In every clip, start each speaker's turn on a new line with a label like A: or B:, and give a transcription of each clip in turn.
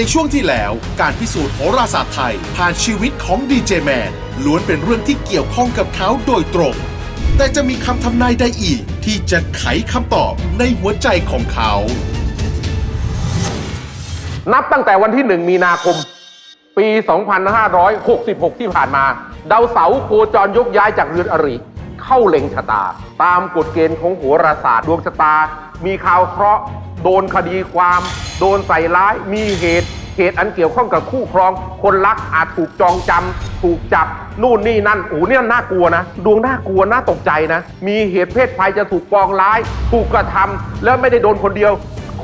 A: ในช่วงที่แล้วการพิสูจน์โหราศาสตร์ไทย ผ่านชีวิตของดีเจแมนล้วนเป็นเรื่องที่เกี่ยวข้องกับเขาโดยตรง แต่จะมีคำทำนายใดอีก ที่จะไขคำตอบในหัวใจของเขา
B: นับตั้งแต่วันที่ 1 มีนาคม ปี 2566 ที่ผ่านมา ดาวเสาร์โคจรยกย้ายจากเรือนอริ เข้าเล็งชะตา ตามกฎเกณฑ์ของโหราศาสตร์ดวงชะตา มีข่าวเคราะห์โดนคดีความ โดนใส่ร้ายมีเหตุเหตุอันเกี่ยวข้องกับคู่ครอง คนรักอาจถูกจองจำถูกจับ นู่นนี่นั่นโอ้เนี่ยน่ากลัวนะ ดวงน่ากลัวน่าตกใจนะ มีเหตุเพศภัยจะถูกปองร้าย ถูกกระทำแล้วไม่ได้โดนคนเดียว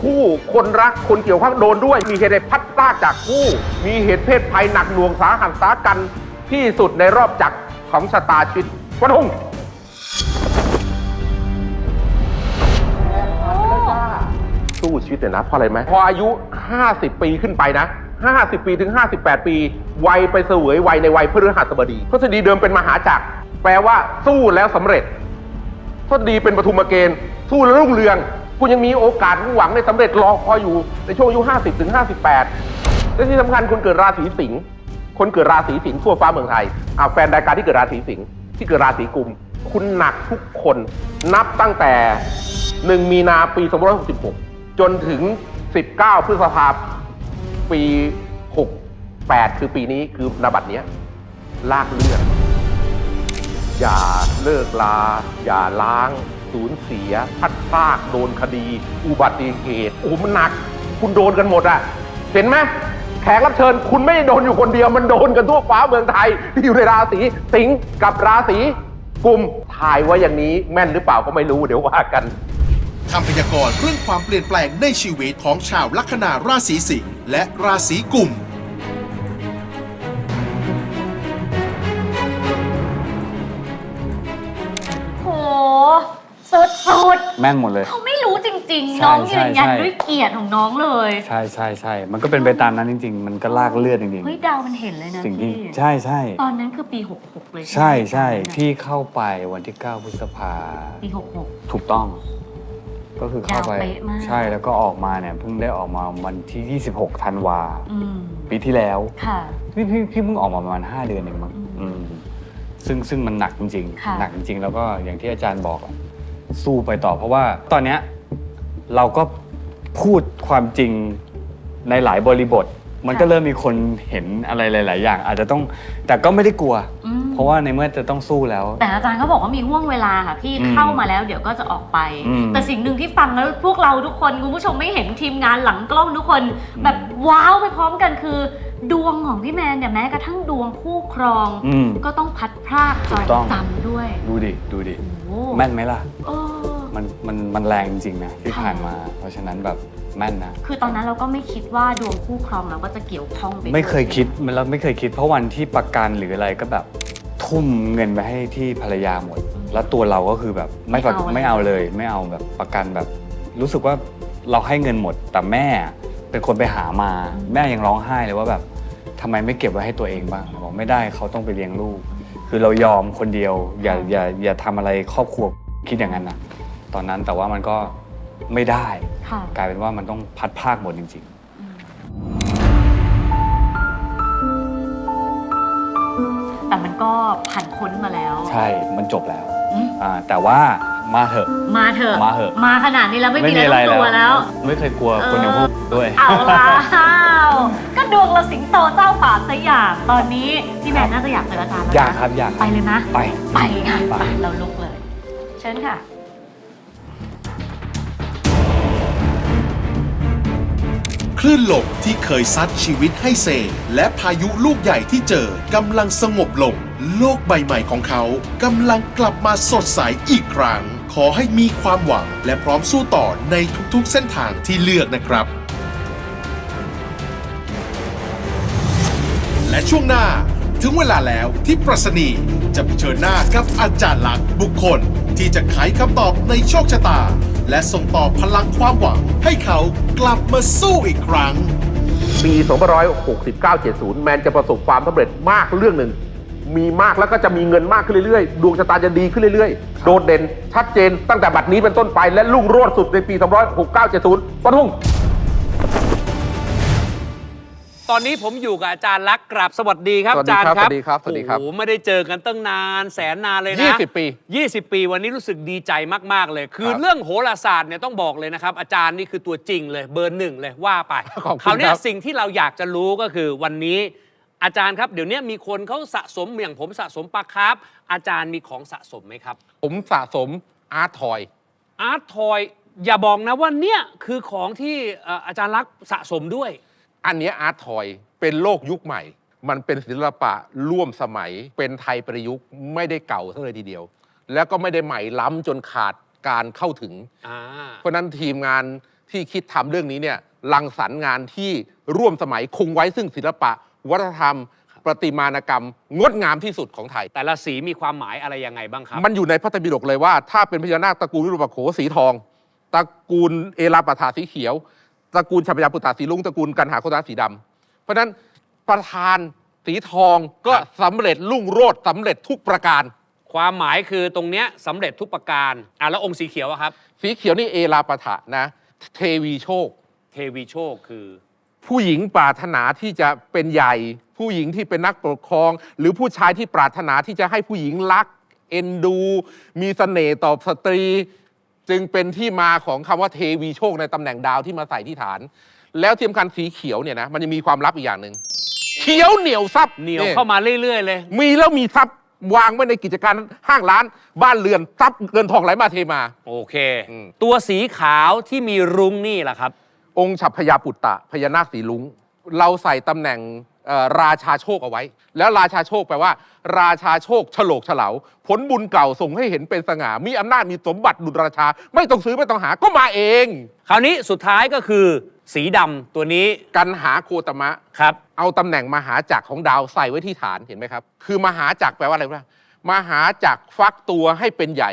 B: คู่คนรักคนเกี่ยวข้องโดนด้วย มีเหตุให้พัดพลากจากคู่ มีเหตุเพศภัยหนักหน่วงสาหัสสากันที่สุดในรอบจักรของชะตาชีวิตฟันธง สู้ชีวิตเนี่ยนะเพราะอะไรไหมพออายุ 50 ปีขึ้นไปนะ 50 ปีถึง 58 ปีวัยไปเสวยวัยในวัยพฤหัสบดีทฤษฎีเดิมเป็นมหาจักรแปลว่าสู้แล้วสำเร็จทศดีเป็นปฐุมเกณฑ์ สู้แล้วรุ่งเรืองคุณยังมีโอกาสหวังในสำเร็จรอคอยอยู่ในช่วงอายุ 50ถึง58 และที่สำคัญคนเกิดราศีสิงห์คนเกิดราศีสิงห์ทั่วฟ้าเมืองไทยอ่าแฟนรายการที่เกิดราศีสิงห์ที่เกิดราศีกุม คุณหนักทุกคนนับตั้งแต่ 1 มีนาปี2566 จนถึง 19 พฤษภาปี 68 คือปีนี้คือนบัตรนี้ลากเลือดอย่าเลิกลา อย่าล้าง สูญเสีย พัดพลากโดนคดี อุบัติเหตุโอ้โหมันหนัก คุณโดนกันหมดอะเห็นไหมแขกรับเชิญคุณไม่โดนอยู่คนเดียวมันโดนกันทั่วฟ้าเมืองไทย ที่อยู่ในราศีสิงห์กับราศีกุมถ่ายไว้อย่างนี้แม่นหรือเปล่าก็ไม่รู้เดี๋ยวว่ากัน
A: คำพยากรณ์เรื่องความเปลี่ยนแปลงในชีวิตของชาวลัคนาราศีสิงห์และราศีกุม
C: โหสุดสุด
D: แม่นหมดเลย
C: ๆเขาไม่รู้จริงๆ
D: ใช่
C: น้องยืนยัน
D: ใช่
C: ด้วยเกียรติของน้องเลย
D: ใช่ใช่ใช่ มันก็เป็นไปตามนั้นจริง ๆ มันก็ลากเลือดจริง
C: เฮ้ยดาวมันเห็นเลยนะ
D: ๆสิ่งที่
C: พี่
D: ใช่ใช่
C: ตอนนั้นคือปี 66 เลย
D: ใช่ใช่
C: ไหม
D: ที่เข้าไปวันที่ 9 พฤษภา
C: ปี 66
D: ถูกต้อง ก็คือเข้าไป
C: ยาวเป๊ะมาก
D: ใช่แล้วก็ออกมาเนี่ยเพิ่งได้ออกมาวันที่ 26ธันวา
C: อืม
D: ปีที่แล้ว
C: ค่ะ
D: พี่พี่พี่เพิ่งออกมาประมาณ 5 เดือนเองมั้ง
C: อืม
D: อืมซึ่งซึ่งมันหนักจริง
C: ค่ะ
D: ๆ หนักจริง ๆ แล้วก็อย่างที่อาจารย์บอกอะสู้ไปต่อ เพราะว่าตอนเนี้ยเราก็พูดความจริงในหลายบริบท มันก็เริ่มมีคนเห็นอะไรหลาย ๆ อย่าง อาจจะต้องแต่ก็ไม่ได้กลัว
C: อืม
D: เพราะว่าในเมื่อจะต้องสู้แล้ว
C: แต่อาจารย์ก็บอกว่ามีห่วงเวลาค่ะพี่
D: อืม
C: เข้ามาแล้วเดี๋ยวก็จะออกไป
D: อืม
C: แต่สิ่งหนึ่งที่ฟังแล้วพวกเราทุกคนคุณผู้ชมไม่เห็นทีมงานหลังกล้องทุกคน แบบว้าวไปพร้อมกันคือ ดวงของพี่แมนเนี่ยแม้กระทั่งดวงคู่ครอง
D: อืม
C: ก็ต้องพัดพรากจ
D: ถู
C: อย
D: กต้อง
C: จำด้วย
D: ดูดิดูดิ
C: โอ้โห
D: แม่นไหมล่ะ
C: เออ
D: มันมันมันแรงจริงๆนะที่
C: ค่ะ
D: ผ่านมา เพราะฉะนั้นแบบแม่นนะ
C: คือตอนนั้นเราก็ไม่คิดว่าดวงคู่ครองเราก็จะเกี่ยวข้องไป
D: ไม่เคย
C: ด้ว
D: คิดมันเราไม่เคยคิด เพราะวันที่ประกันหรืออะไรก็แบบ ทุ่มเงินไปให้ที่ภรรยาหมด แล้วตัวเราก็คือแบบไม่ประไม่เอาเลย ไม่เอาแบบประกันแบบ รู้สึกว่าเราให้เงินหมด แต่แม่เป็นคนไปหามา แม่ยังร้องไห้เลยว่าแบบทำไมไม่เก็บไว้ให้ตัวเองบ้างบอกไม่ได้เขาต้องไปเลี้ยงลูก คือเรายอมคนเดียว อย่าอย่าอย่าทำอะไรครอบครัวคิดอย่างนั้นนะตอนนั้นแต่ว่ามันก็ไม่ได้
C: ค่ะ
D: กลายเป็นว่ามันต้องพัดภาคหมดจริง
C: แต่มันก็ผ่านพ้นมาแล้ว
D: ๆใช่ มันจบแล้ว
C: อืม
D: อ่าแต่ว่ามาเถอะ
C: มาเถอะ
D: มาเถอะ
C: มาขนาดนี้แล้วไม่มีอะไรต้องกลัวแล้ว
D: ไม่เคยกลัว
C: เออ
D: คนอย่างพวกด้วย
C: เอาละก็ดวงเราสิงโตเจ้าป่าสยามตอนนี้พี่แมนน่าจะอยากเจออาจารย์แล้วนะ
D: อยากครับอยาก
C: ไปเลยนะ
D: ไป
C: ไปค่ะ
D: ไป
C: ไป เราลุกเลย เชิญค่ะ
A: ลื่นลมที่เคยซัดชีวิตให้เซ และพายุลูกใหญ่ที่เจอกำลังสงบลง โลกใบใหม่ของเขากำลังกลับมาสดใสอีกครั้ง ขอให้มีความหวังและพร้อมสู้ต่อในทุกๆเส้นทางที่เลือกนะครับ และช่วงหน้าถึงเวลาแล้วที่ปรัชนีจะเผชิญหน้ากับอาจารย์หลักบุคคลที่จะไขคำตอบในโชคชะตา และส่งต่อพลังความหวังให้เขากลับมาสู้อีกครั้ง
B: ปี 2569 70 แมนจะประสบความสำเร็จมากเรื่องหนึ่ง มีมากแล้วก็จะมีเงินมากขึ้นเรื่อยๆ ดวงชะตาจะดีขึ้นเรื่อยๆ โดดเด่นชัดเจนตั้งแต่บัดนี้เป็นต้นไปและรุ่งโรจน์สุดในปี 2569 70ปะทุ่ง
E: ตอนนี้ผมอยู่กับอาจารย์ลักษณ์กราบสวัสดีครับ
B: สวัส
E: อา
B: ดี
E: จารย์
B: ครับ
E: ครับ
B: สวัสดีครับสวัสดีครับ
E: โอ้โหไม่ได้เจอกันตั้งนานแสนนานเลยนะ
B: 20 ปี
E: 20 ปีวันนี้รู้สึกดีใจมากๆเลย คือ
B: ครับ
E: เรื่องโหราศาสตร์เนี่ยต้องบอกเลยนะครับ อาจารย์นี่คือตัวจริงเลยเบอร์หนึ่งเลยว่าไป
B: ขอบคุณ
E: คราวเนี้ย
B: ครับ
E: สิ่งที่เราอยากจะรู้ก็คือวันนี้ อาจารย์ครับ เดี๋ยวนี้มีคนเขาสะสมอย่างผมสะสมปลาคาร์ฟอาจารย์มีของสะสมไหมครับ
B: ผมสะสมอาร์ตทอย
E: อาร์ตทอยอย่าบอกนะว่าเนี่ยคือของที่เอ่ออาจารย์ลักษณ์สะสมด้วย
B: อันเนี้อาร์ตทอยเป็นโลกยุคใหม่ มันเป็นศิลปะร่วมสมัย เป็นไทยประยุกต์ไม่ได้เก่าเท่าเลยทีเดียว แล้วก็ไม่ได้ใหม่ล้ำจนขาดการเข้าถึง
E: อ่า
B: เพราะฉะนั้นทีมงานที่คิดทำเรื่องนี้เนี่ยรังสรรค์งานที่ร่วมสมัยคงไว้ซึ่งศิลปะ วัฒนธรรมประติมานกรรม งดงามที่สุดของไทย
E: แต่ละสีมีความหมายอะไรยังไงบ้างครับ
B: มันอยู่ในพระไตรปิฎกเลยว่า ถ้าเป็นพญานาคตระกูลวิรูปโขสีทอง ตระกูลเอราปถาสีเขียว ตระกูลชัพยาปุตตาสีลุงตระกูลกันหาโคตาสีดำเพราะฉะนั้นประธานสีทองก็
E: ครับ
B: สำเร็จรุ่งโรจน์สำเร็จทุกประการ
E: ความหมายคือตรงเนี้ยสำเร็จทุกประการอะแล้วองค์สีเขียวอะครับ
B: สีเขียวนี่เอราปถะนะ เทวีโชค
E: เทวีโชคคือ
B: ผู้หญิงปรารถนาที่จะเป็นใหญ่ ผู้หญิงที่เป็นนักปกครอง หรือผู้ชายที่ปรารถนาที่จะให้ผู้หญิงรัก เอ็นดู มีเสน่ห์ต่อสตรี จึงเป็นที่มาของคำว่าเทวีโชคในตำแหน่งดาวที่มาใส่ที่ฐาน แล้วที่สำคัญสีเขียวเนี่ยนะมันจะมีความลับอีกอย่างหนึ่งเขียวเหนียวซับ
E: เหนียวเข้ามาเรื่อย ๆ เลย
B: มีแล้วมีทรัพย์วางไว้ในกิจการห้างร้านบ้านเรือนทรัพย์เงินทองไหลมาเทมา
E: โอเค
B: อืม
E: ตัวสีขาวที่มีรุ้งนี่แหละครับ
B: องค์ฉัพพยาปุตตะพญานาคสีลุงเราใส่ตำแหน่งเอ่อ ราชาโชคเอาไว้ แล้วราชาโชคแปลว่า ราชาโชคฉลกเฉลาผลบุญเก่าส่งให้เห็นเป็นสง่ามีอำนาจมีสมบัติดุจราชา ไม่ต้องซื้อไม่ต้องหาก็มาเอง
E: คราวนี้สุดท้ายก็คือ สีดำตัวนี้
B: กันหาโคตมะ
E: ครับ
B: เอาตำแหน่งมหาจักรของดาวใส่ไว้ที่ฐานเห็นไหมครับ คือมหาจักรแปลว่าอะไรวะมหาจักรฟักตัวให้เป็นใหญ่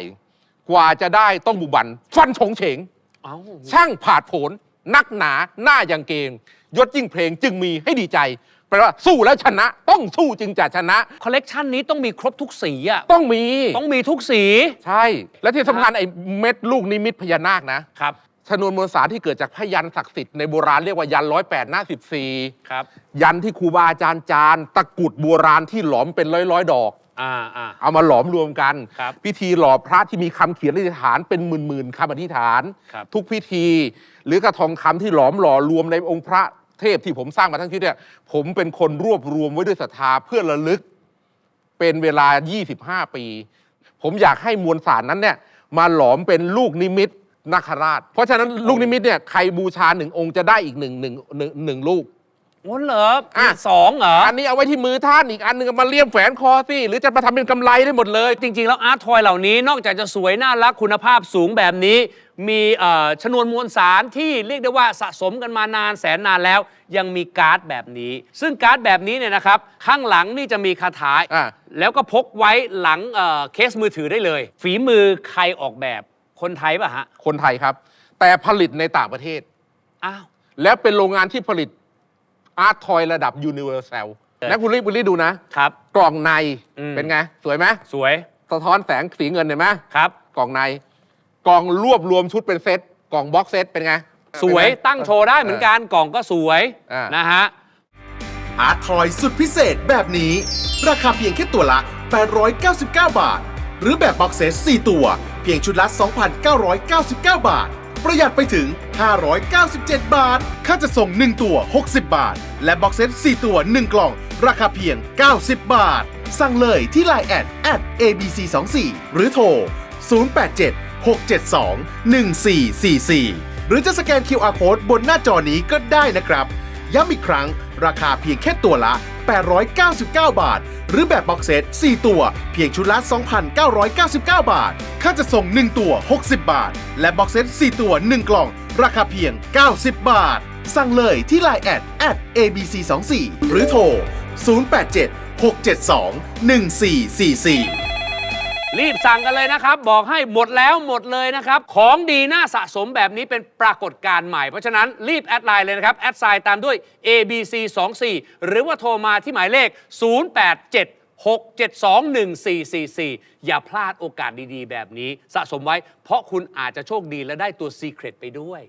B: กว่าจะได้ต้องบุบัน ฟันฉงเฉง
E: เอ้า
B: ช่างผาดโผนนักหนาหน้ายังเกงยศยิ่งเพลงจึงมีให้ดีใจ แปลว่าสู้แล้วชนะ ต้องสู้จึงจะชนะ
E: คอลเลกชันนี้ต้องมีครบทุกสีอะ
B: ต้องมี
E: ต้องมีทุกสี
B: ใช่ และที่สำคัญไอ้เม็ดลูกนิมิตพญานาคนะครับ ชนวนมวลสารที่เกิดจากพยันศักดิ์สิทธิ์ในโบราณเรียกว่ายันร้อยแปดหน้าสิบสี่
E: ครับ
B: ยันที่ครูบาอาจารย์จารย์ตะกรุดโบราณที่หลอมเป็นร้อยร้อยๆดอก
E: อ่าอ่า
B: เอามาหลอมรวมกัน
E: ครับ
B: พิธีหล่อพระที่มีคำเขียนอธิษฐานเป็นหมื่นๆคำอธิษฐาน
E: ครับ
B: ทุกพิธี หรือกระทองคำที่หลอมหล่อรวมในองค์พระ เทพที่ผมสร้างมาทั้งชีวิตเนี่ยผมเป็นคนรวบรวมไว้ด้วยศรัทธาเพื่อระลึกเป็นเวลา 25 ปี ผมอยากให้มวลสารนั้นเนี่ยมาหลอมเป็นลูกนิมิตนาคราช เพราะฉะนั้นลูกนิมิตเนี่ยใครบูชาหนึ่งองค์จะได้อีกหนึ่งหนึ่งหนึ่งหนึ่งลูก
E: โอ้เหรอ
B: อะ
E: มีสองเหรอ
B: อันนี้เอาไว้ที่มือท่านอีกอันหนึงเอามาเลี่ยมแฝนคอสิหรือจะมาทำเป็นกำไรได้หมดเลย
E: จริง ๆ แล้วอาร์ตทอยเหล่านี้นอกจากจะสวยน่ารักคุณภาพสูงแบบนี้ มีเอ่อชนวนมวลสารที่เรียกได้ว่าสะสมกันมานานแสนนานแล้ว ยังมีการ์ดแบบนี้ ซึ่งการ์ดแบบนี้เนี่ยนะครับ ข้างหลังนี่จะมีคาถา
B: อะ
E: แล้วก็พกไว้หลังเอ่อเคสมือถือได้เลย ฝีมือใครออกแบบคนไทยป่ะฮะ
B: คนไทยครับ แต่ผลิตในต่างประเทศ
E: อ้าว
B: แล้วเป็นโรงงานที่ผลิตอาร์ตทอยระดับยูนิเวอร์แซล
E: เออ
B: นะคุณรีบคุณรีบดูนะ
E: ครับ
B: กล่องใน
E: อืม
B: เป็นไง สวยไหม
E: สวย
B: สะท้อนแสงสีเงินเห็นไหม
E: ครับ
B: กล่องใน กล่องรวบรวมชุดเป็นเซตกล่องบ็อกเซตเป็นไง
E: สวย
B: เป็นไตั้
E: งโชว์ได้เหมือนกันกล่องก็สวย
B: อ่าน
E: นะฮะ
A: อาร์ตทอยสุดพิเศษแบบนี้ ราคาเพียงแค่ตัวละ 899 บาท หรือแบบบ็อกเซต4ตัว เพียงชุดละ 2,999 บาท ประหยัดไปถึง 597 บาท ค่าจะส่ง 1 ตัว 60 บาท และบ็อกเซต4 ตัว 1 กล่อง ราคาเพียง 90 บาท สั่งเลยที่ Line แอด at abc24 หรือโทร 087 672 1444 หรือจะสแกน QR Code บนหน้าจอนี้ก็ได้นะครับ ย้ำอีกครั้ง ราคาเพียงแค่ตัวละ 899 บาท หรือแบบบ็อกเซต 4 ตัว เพียงชุดละ 2,999 บาท ค่าจะส่ง 1 ตัว 60 บาท และบ็อกเซต 4 ตัว 1 กล่อง ราคาเพียง 90 บาท สั่งเลยที่ Line แอด at abc24 หรือโทร 087 672 1444
E: รีบสั่งกันเลยนะครับ บอกให้หมดแล้วหมดเลยนะครับ ของดีน่าสะสมแบบนี้เป็นปรากฏการณ์ใหม่ เพราะฉะนั้นรีบแอดไลน์เลยนะครับ แอดไซน์ตามด้วย ABC 2 4หรือว่าโทรมาที่หมายเลข 087 672 1444 อย่าพลาดโอกาสดีๆ แบบนี้ สะสมไว้ เพราะคุณอาจจะโชคดีและได้ตัว Secret ไปด้วย